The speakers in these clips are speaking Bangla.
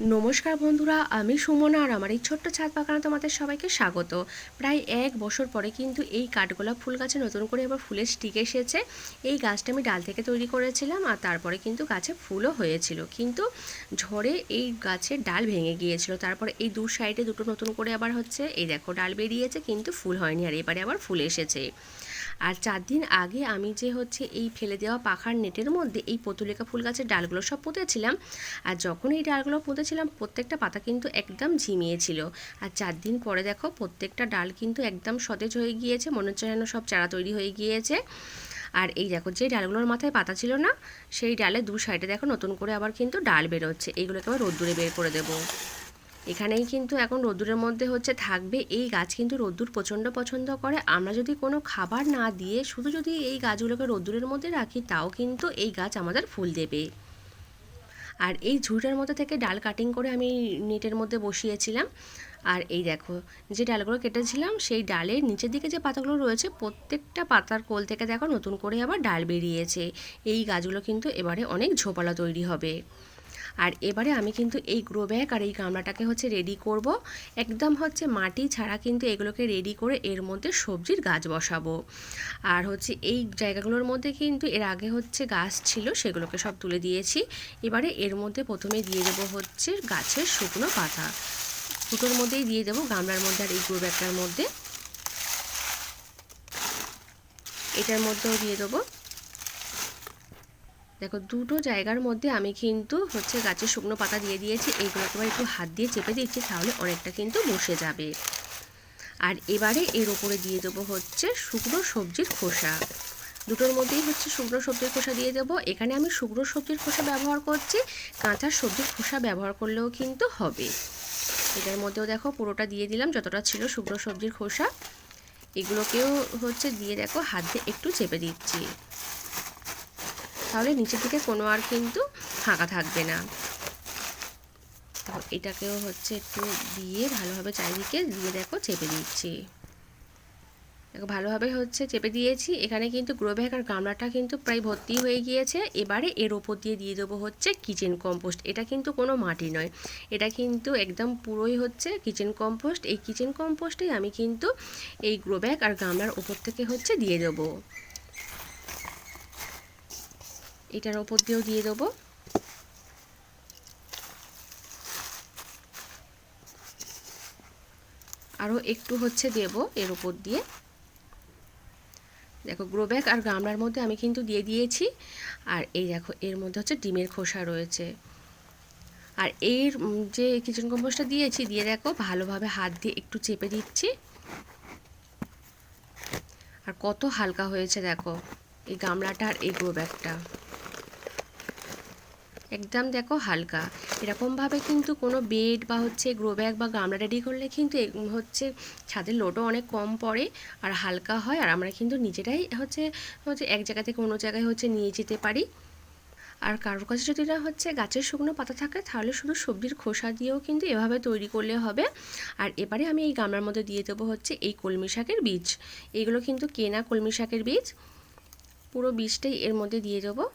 নমস্কার বন্ধুরা, আমি সুমনা আর আমার এই ছোট্ট ছাদ বাগানে তোমাদের সবাইকে স্বাগত। প্রায় এক বছর পরে কিন্তু এই কাঠগোলাপ ফুল গাছে নতুন করে এবার ফুলের স্টিক এসেছে। এই গাছটা আমি ডাল থেকে তৈরি করেছিলাম আর তারপরে কিন্তু গাছে ফুলও হয়েছিল। কিন্তু ঝড়ে এই গাছের ডাল ভেঙে গিয়েছিল। তারপরে এই দু সাইডে দুটো নতুন করে আবার হচ্ছে, এই দেখো ডাল বেরিয়েছে, কিন্তু ফুল হয়নি আর এবারে আবার ফুল এসেছে। আর চার দিন আগে আমি যে হচ্ছে এই ফেলে দেওয়া পাখার নেটের মধ্যে এই পতুলিকা ফুল গাছের ডালগুলো সব পুঁতেছিলাম। আর যখন এই ডালগুলো পুঁতেছিলাম, প্রত্যেকটা পাতা কিন্তু একদম ঝিমিয়েছিল। আর চার দিন পরে দেখো, প্রত্যেকটা ডাল কিন্তু একদম সতেজ হয়ে গিয়েছে, মনে হচ্ছে যেন সব চারা তৈরি হয়ে গিয়েছে। আর এই দেখো, যে ডালগুলোর মাথায় পাতা ছিল না, সেই ডালে দু সাইডে দেখো নতুন করে আবার কিন্তু ডাল বেরোচ্ছে। এইগুলোকে আবার রোদ্দুরে বের করে দেবো। এখানেই কিন্তু এখন রোদ্দুরের মধ্যে হচ্ছে থাকবে। এই গাছ কিন্তু রোদ্দুর প্রচণ্ড পছন্দ করে। আমরা যদি কোনো খাবার না দিয়ে শুধু যদি এই গাছগুলোকে রোদ্দুরের মধ্যে রাখি, তাও কিন্তু এই গাছ আমাদের ফুল দেবে। আর এই ঝুড়িটার মধ্যে থেকে ডাল কাটিং করে আমি নেটের মধ্যে বসিয়েছিলাম। আর এই দেখো, যে ডালগুলো কেটেছিলাম, সেই ডালের নিচের দিকে যে পাতাগুলো রয়েছে, প্রত্যেকটা পাতার কোল থেকে দেখো নতুন করে আবার ডাল বেরিয়েছে। এই গাছগুলো কিন্তু এবারে অনেক ঝোপালা তৈরি হবে। আর এবারে আমি কিন্তু এই গ্রো ব্যাগ আর এই গামলাটাকে হচ্ছে রেডি করব। একদম হচ্ছে মাটি ছাড়া কিন্তু এগুলোকে রেডি করে এর মধ্যে সবজির গাছ বসাবো। আর হচ্ছে এই জায়গাগুলোর মধ্যে কিন্তু এর আগে হচ্ছে গাছ ছিল, সেগুলোকে সব তুলে দিয়েছি। এবারে এর মধ্যে প্রথমে দিয়ে দেবো হচ্ছে গাছের শুকনো পাতা। দুটোর মধ্যেই দিয়ে দেবো গামলার মধ্যে আর এই গ্রো ব্যাগটার মধ্যে। এটার মধ্যেও দিয়ে দেবো দেখো, দুটো জায়গার মধ্যে আমি কিন্তু হচ্ছে গাছের শুকনো পাতা দিয়ে দিয়েছি, এইগুলোকে এবার একটু হাত দিয়ে চেপে দিচ্ছি, তাহলে অনেকটা কিন্তু বসে যাবে। আর এবারে এর ওপরে দিয়ে দেবো হচ্ছে শুকনো সবজির খোসা। দুটোর মধ্যেই হচ্ছে শুকনো সবজির খোসা দিয়ে দেবো। এখানে আমি শুকনো সবজির খোসা ব্যবহার করছি, কাঁচা সবজির খোসা ব্যবহার করলেও কিন্তু হবে। এটার মধ্যেও দেখো, পুরোটা দিয়ে দিলাম, যতটা ছিল শুকনো সবজির খোসা। এগুলোকেও হচ্ছে দিয়ে দেখো, হাত দিয়ে একটু চেপে দিচ্ছি। তাহলে নিচের দিকে কোনো আর কিন্তু ফাঁকা থাকবে না। এটাকেও হচ্ছে একটু দিয়ে ভালোভাবে চারিদিকে দিয়ে দেখো চেপে দিচ্ছি। দেখো ভালোভাবে হচ্ছে চেপে দিয়েছি। এখানে কিন্তু গ্রো ব্যাগ আর গামলাটা কিন্তু প্রায় ভর্তি হয়ে গিয়েছে। এবারে এর ওপর দিয়ে দিয়ে দেবো হচ্ছে কিচেন কম্পোস্ট এটা কিন্তু কোনো মাটি নয়। এটা কিন্তু একদম পুরোই হচ্ছে কিচেন কম্পোস্ট এই কিচেন কম্পোস্টেই আমি কিন্তু এই গ্রো ব্যাগ আর গামলার ওপর থেকে হচ্ছে দিয়ে দেবো। এটার ওপর দিয়েও দিয়ে দেবো। আরও একটু হচ্ছে দেব এর ওপর দিয়ে। দেখো গ্রোব্যাগ আর গামলার মধ্যে আমি কিন্তু দিয়ে দিয়েছি। আর এই দেখো, এর মধ্যে হচ্ছে ডিমের খোসা রয়েছে। আর এর যে কিচেন কম্পোস্টটা দিয়েছি, দিয়ে দেখো ভালোভাবে হাত দিয়ে একটু চেপে দিচ্ছি। আর কত হালকা হয়েছে দেখো, এই গামলাটা আর এই গ্রোব্যাগটা একদম দেখো হালকা। এরকমভাবে কিন্তু কোনো বেড বা হচ্ছে গ্রো ব্যাগ বা গামলা রেডি করলে কিন্তু হচ্ছে ছাদের লোডও অনেক কম পড়ে আর হালকা হয়। আর আমরা কিন্তু নিজেরাই হচ্ছে হচ্ছে এক জায়গা থেকে অন্য জায়গায় হচ্ছে নিয়ে যেতে পারি। আর কারোর কাছে যদি না হচ্ছে গাছের শুকনো পাতা থাকে, তাহলে শুধু সবজির খোসা দিয়েও কিন্তু এভাবে তৈরি করলে হবে। আর এবারে আমি এই গামলার মধ্যে দিয়ে দেবো হচ্ছে এই কলমি শাকের বীজ। এইগুলো কিন্তু কেনা কলমি শাকের বীজ। পুরো বীজটাই এর মধ্যে দিয়ে দেবো।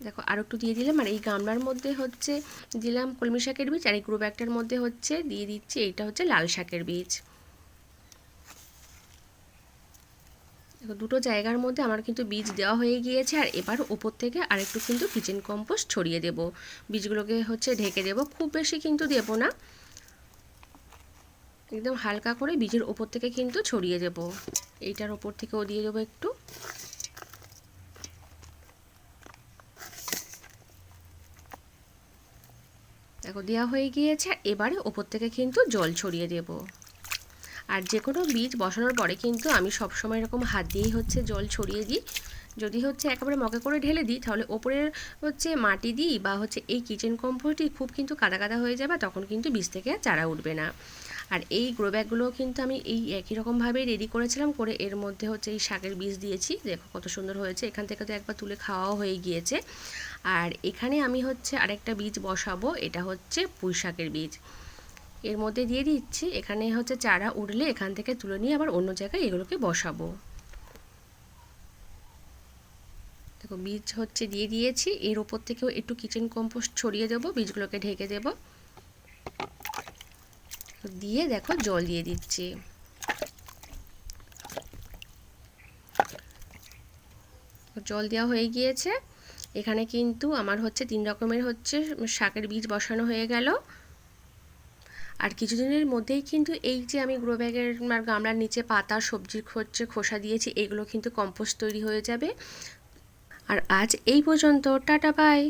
দেখো, আর একটু দিয়ে দিলাম। আর এই গামলার মধ্যে হচ্ছে দিলাম কলমি শাকের বীজ, আর এই গ্রো ব্যাগটার মধ্যে হচ্ছে দিয়ে দিচ্ছি এইটা হচ্ছে লাল শাকের বীজ। দেখো, দুটো জায়গার মধ্যে আমার কিন্তু বীজ দেওয়া হয়ে গিয়েছে, আর এবার ওপর থেকে আরেকটু কিন্তু কিচেন কম্পোস্ট ছড়িয়ে দেব। বীজগুলোকে হচ্ছে ঢেকে দেব। খুব বেশি কিন্তু দেব না। একদম হালকা করে বীজের ওপর থেকে কিন্তু ছড়িয়ে দেব। এইটার ওপর থেকেও দিয়ে দেবো একটু। দেখো দেওয়া হয়ে গিয়েছে, এবারে ওপর থেকে কিন্তু জল ছড়িয়ে দেব। আর যে কোনো বীজ বসানোর পরে কিন্তু আমি সবসময় এরকম হাত দিয়েই হচ্ছে জল ছড়িয়ে দিই। যদি হচ্ছে একেবারে মকে করে ঢেলে দিই, তাহলে ওপরের হচ্ছে মাটি দিই বা হচ্ছে এই কিচেন কম্পোস্টটি খুব কিন্তু কাদা কাদা হয়ে যাবে, তখন কিন্তু বীজ থেকে চারা উঠবে না। আর এই গ্রো ব্যাগগুলো কিন্তু আমি এই একই রকমভাবেই রেডি করেছিলাম করে এর মধ্যে হচ্ছে এই শাকের বীজ দিয়েছি। দেখো কত সুন্দর হয়েছে। এখান থেকে তো একবার তুলে খাওয়াও হয়ে গিয়েছে। আর এখানে আমি হচ্ছে আরেকটা বীজ বসাবো, এটা হচ্ছে পুঁই শাকের বীজ। এর মধ্যে দিয়ে দিচ্ছি, এখানে হচ্ছে চারা উঠলে এখান থেকে তুলে নিয়ে আবার অন্য জায়গায় এগুলোকে বসাবো। দেখো বীজ হচ্ছে দিয়ে দিয়েছি, এর ওপর থেকেও একটু কিচেন কম্পোস্ট ছড়িয়ে দেবো, বীজগুলোকে ঢেকে দেব। দিয়ে দেখো জল দিয়ে দিচ্ছি। জল দেওয়া হয়ে গিয়েছে। এখানে কিন্তু আমার হচ্ছে তিন রকমের হচ্ছে শাকের বীজ বসানো হয়ে গেল। আর কিছুদিনের মধ্যেই কিন্তু এই যে আমি গ্রো ব্যাগের আর গামলার নিচে পাতা সবজির হচ্ছে খোসা দিয়েছি, এগুলো কিন্তু কম্পোস্ট তৈরি হয়ে যাবে। আর আজ এই পর্যন্ত, টাটা, বাই।